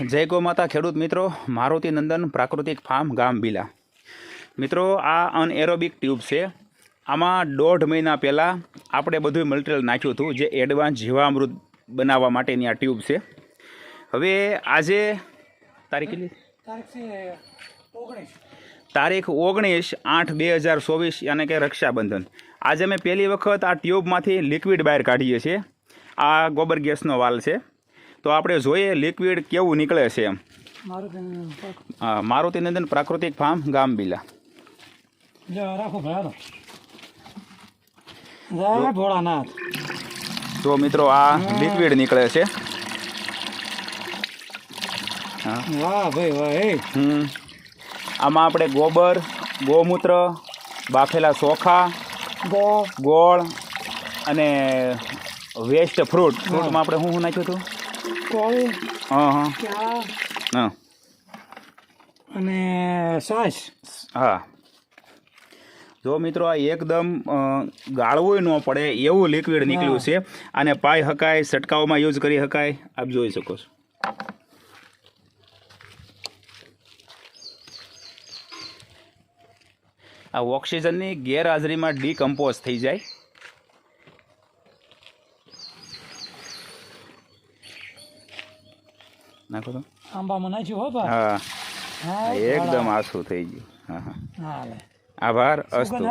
જય ગો માતા ખેડૂત મિત્રો મારુતિ નંદન પ્રાકૃતિક ફાર્મ ગામ બીલા મિત્રો આ અનએરોબિક ટ્યુબ છે. આમાં દોઢ મહિના પહેલાં આપણે બધું મટીરિયલ નાખ્યું હતું જે એડવાન્સ જીવામૃત બનાવવા માટેની આ ટ્યુબ છે. હવે આજે તારીખ તારીખ ઓગણીસ. આઠ બે હજાર ચોવીસ યાને કે રક્ષાબંધન. આજે અમે પહેલી વખત આ ટ્યુબમાંથી લિક્વિડ બહાર કાઢીએ છીએ. આ ગોબર ગેસનો વાલ છે. તો આપણે જોઈએ લિક્વિડ કેવું નીકળે છે. એમ હા, મારુતિ નંદન પ્રાકૃતિક ફાર્મ ગામ બીલા જો મિત્રો આ લિક્વિડ નીકળે છે. વાહ ભાઈ વાહ હમ. આમાં આપણે ગોબર ગોમૂત્ર બાફેલા ચોખા ગોળ. અને વેસ્ટ ફ્રૂટ ફ્રૂટમાં આપણે શું શું નાખ્યું હતું? કોળ હા હા. હા અને સાસ? હા. જો મિત્રો આ એકદમ ગાળવું ન પડે એવું લિક્વિડ નીકળ્યું છે. આને પાઈ હકાય છંટકાવમાં યુઝ કરી શકાય આપ જોઈ શકો છો. આ ઓક્સિજનની ગેરહાજરીમાં ડીકમ્પોઝ થઈ જાય. નાખો તો. આંબામાં નાખ્યું હો બા હા. એકદમ આસુ થઈ ગયું. હા હા. આભાર અસ્તુ.